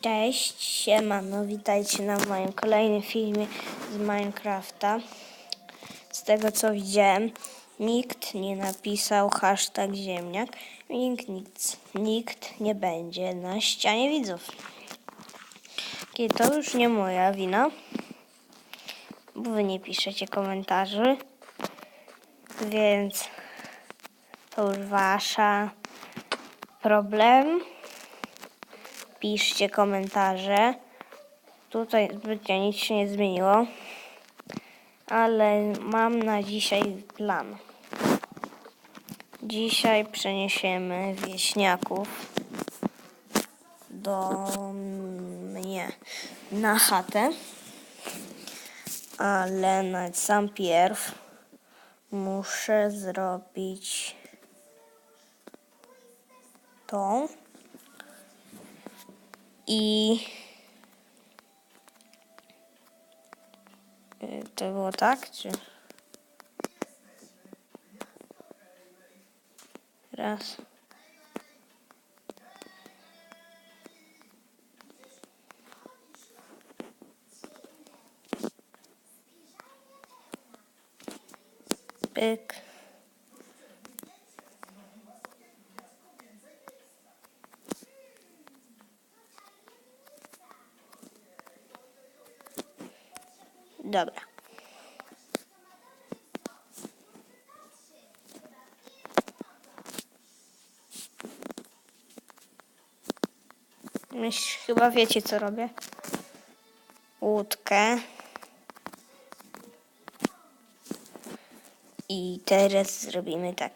Cześć, siemano, witajcie na moim kolejnym filmie z Minecrafta. Z tego co widziałem, nikt nie napisał hashtag ziemniak, nikt, nic, nikt nie będzie na ścianie widzów. I to już nie moja wina, bo wy nie piszecie komentarzy, więc to już wasza problem piszcie komentarze. Tutaj zbytnio nic się nie zmieniło, ale mam na dzisiaj plan. Dzisiaj przeniesiemy wieśniaków do mnie na chatę, ale na sam pierw muszę zrobić tą. I y, to było tak, czy raz. Pyk. Dobra. Myśl, chyba wiecie co robię. Łódkę. I teraz zrobimy tak.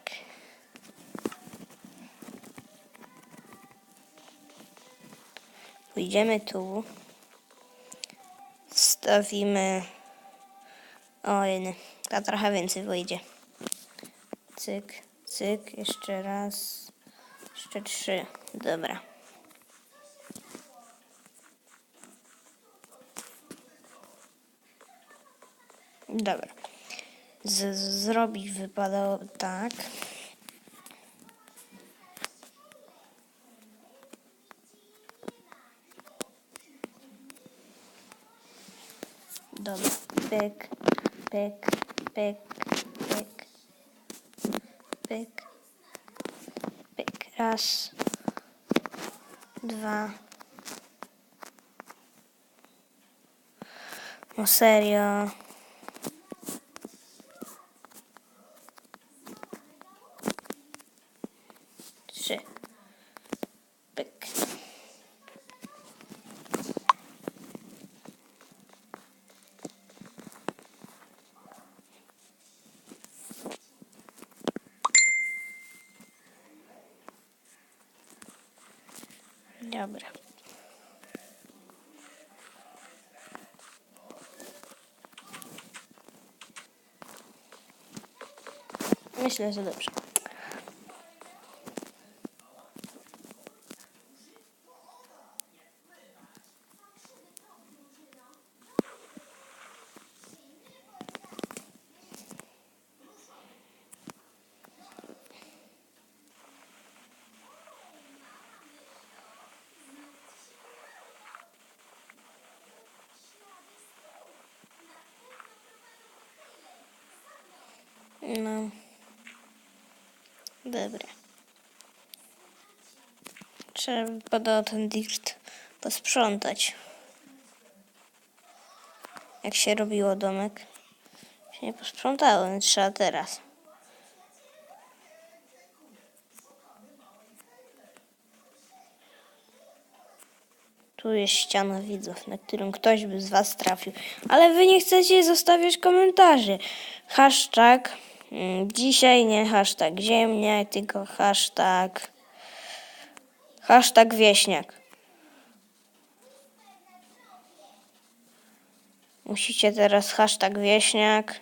Pójdziemy tu. Stawimy. Oj, ta trochę więcej wyjdzie. Cyk, cyk, jeszcze raz. Jeszcze trzy. Dobra. Dobra. Z zrobić wypadało tak. Dobra. Pyk, pyk, pyk, pyk, pyk, pyk. Raz, dwa. No serio. Trzy. Pyk. Dobra. Myślę, że dobrze. No. Dobra. Trzeba ten dirt posprzątać. Jak się robiło domek. Się nie posprzątało, więc trzeba teraz. Tu jest ściana widzów, na którą ktoś by z Was trafił. Ale Wy nie chcecie zostawiać komentarzy. Hashtag. Mm, Dzisiaj nie hashtag ziemniak, tylko hashtag. Hashtag wieśniak. Musicie teraz hashtag wieśniak.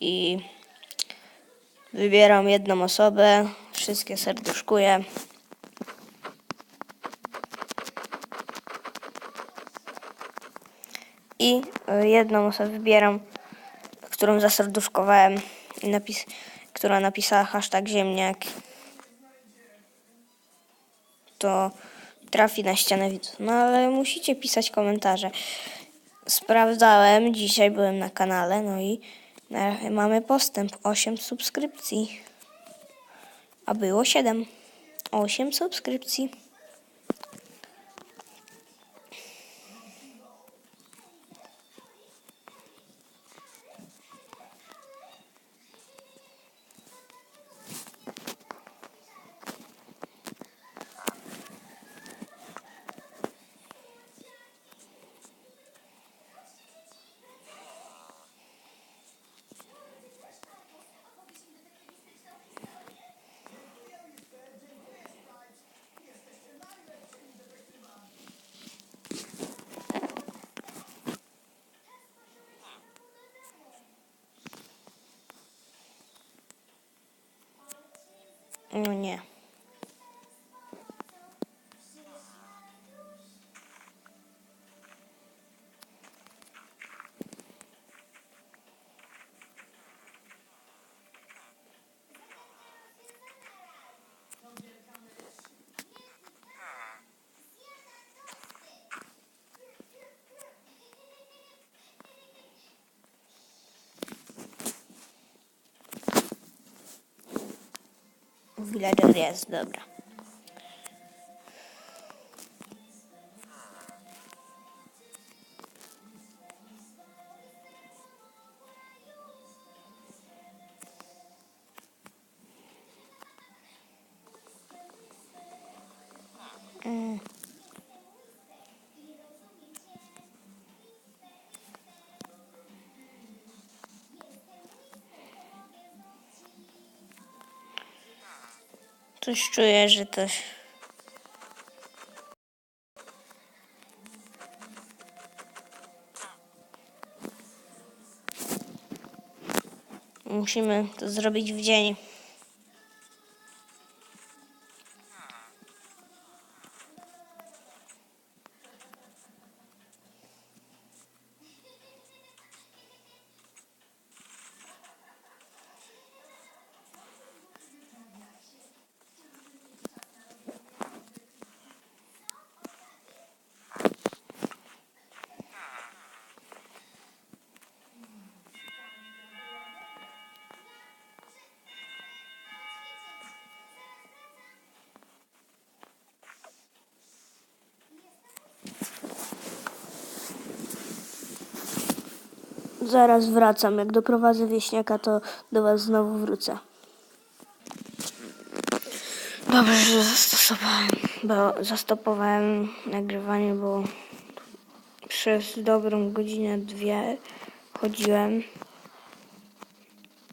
I wybieram jedną osobę. Wszystkie serduszkuję. I y, jedną osobę wybieram, którą zaserduszkowałem, napis, która napisała hashtag ziemniak. To trafi na ścianę widzów. No ale musicie pisać komentarze. Sprawdzałem, dzisiaj byłem na kanale, no i mamy postęp 8 subskrypcji. A było 7. 8 subskrypcji. No nie. Villager jest, dobra. Coś czuję, że coś. Musimy to zrobić w dzień. Zaraz wracam. Jak doprowadzę wieśniaka, to do was znowu wrócę. Dobrze, że zastosowałem, bo zastopowałem nagrywanie, bo przez dobrą godzinę, dwie chodziłem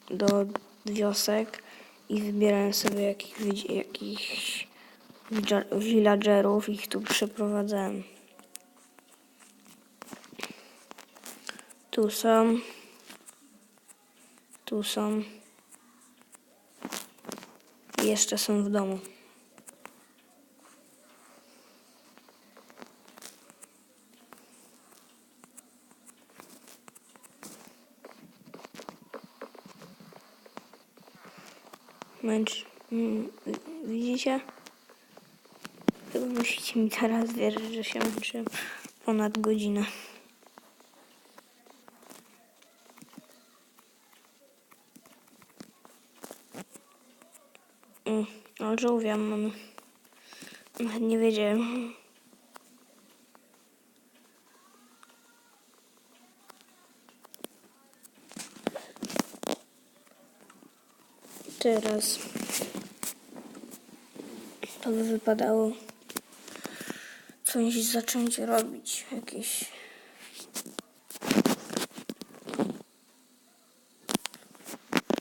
do wiosek i wybierałem sobie jakich, jakichś villagerów i ich tu przeprowadzałem. Tu są. Tu są. Jeszcze są w domu. Męcz. Widzicie? Chyba musicie mi teraz wierzyć, że się męczyłem ponad godzinę. Ale żółwia. Nawet nie wiedziałem. Teraz to by wypadało coś zacząć robić. Jakieś.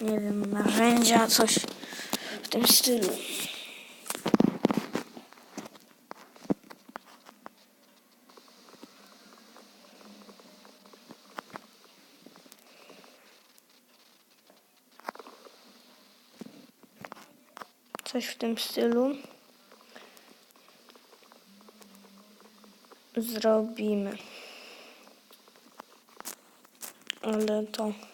Nie wiem, narzędzia, coś tym stylu. Coś w tym stylu. Zrobimy. Ale to.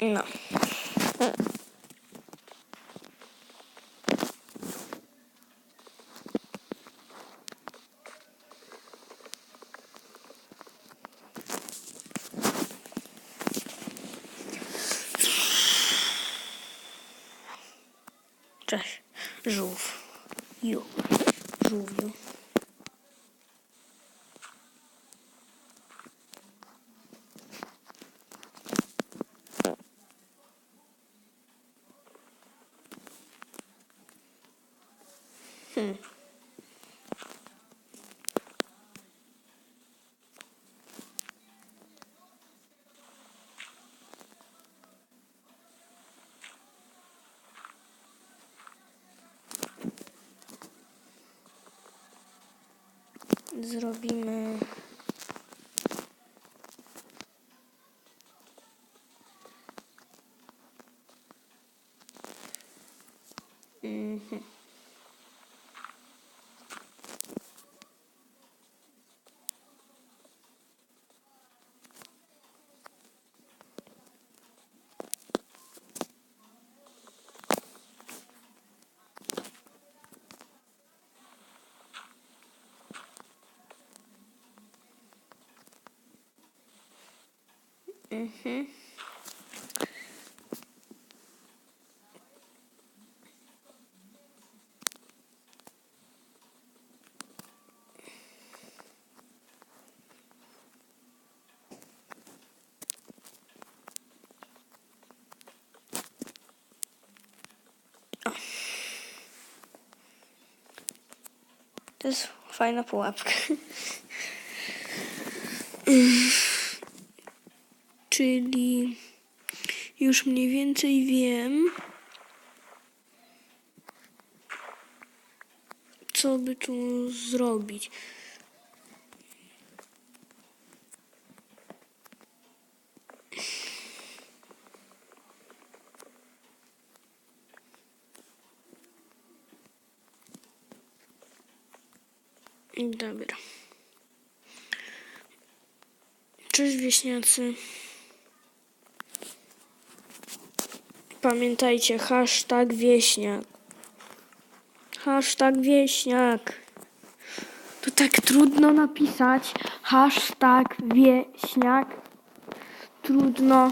No. Cześć. Żółw. Ju. Żółwiu. Zrobimy. Mhm. O. To jest fajna. Czyli już mniej więcej wiem, co by tu zrobić. Dobra. Cześć wieśniacy. Pamiętajcie, hashtag wieśniak. Hashtag wieśniak. To tak trudno napisać. Hashtag wieśniak. Trudno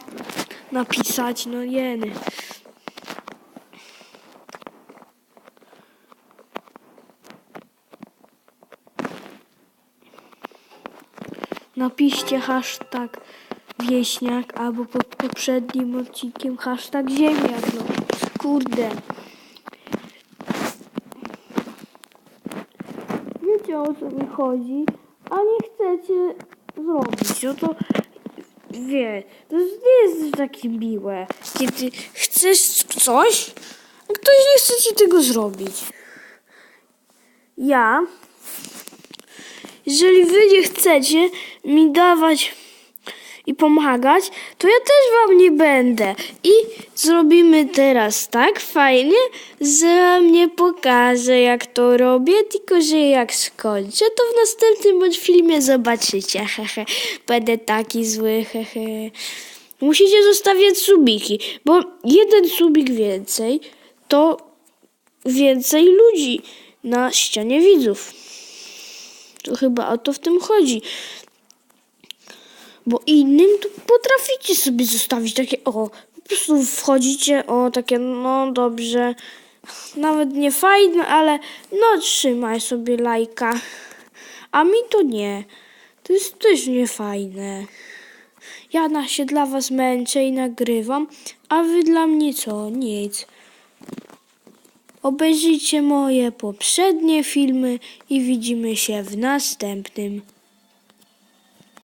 napisać, no jeny. Napiszcie hashtag wieśniak albo pod poprzednim odcinkiem hashtag ziemniak. No kurde. Wiecie o co mi chodzi, a nie chcecie zrobić. No to wie, to nie jest takie miłe, kiedy chcesz coś, a ktoś nie chce ci tego zrobić. Ja jeżeli wy nie chcecie mi dawać i pomagać, to ja też wam nie będę. I zrobimy teraz tak fajnie, że mnie pokażę jak to robię, tylko że jak skończę, to w następnym bądź filmie zobaczycie. Hehe. Będę taki zły, hehe. Musicie zostawiać subiki, bo jeden subik więcej to więcej ludzi na ścianie widzów. To chyba o to w tym chodzi. Bo innym to potraficie sobie zostawić takie, o, po prostu wchodzicie, o, takie, no dobrze, nawet nie fajne, ale no trzymaj sobie lajka. A mi to nie. To jest też niefajne. Ja na się dla was męczę i nagrywam, a wy dla mnie co? Nic. Obejrzyjcie moje poprzednie filmy i widzimy się w następnym.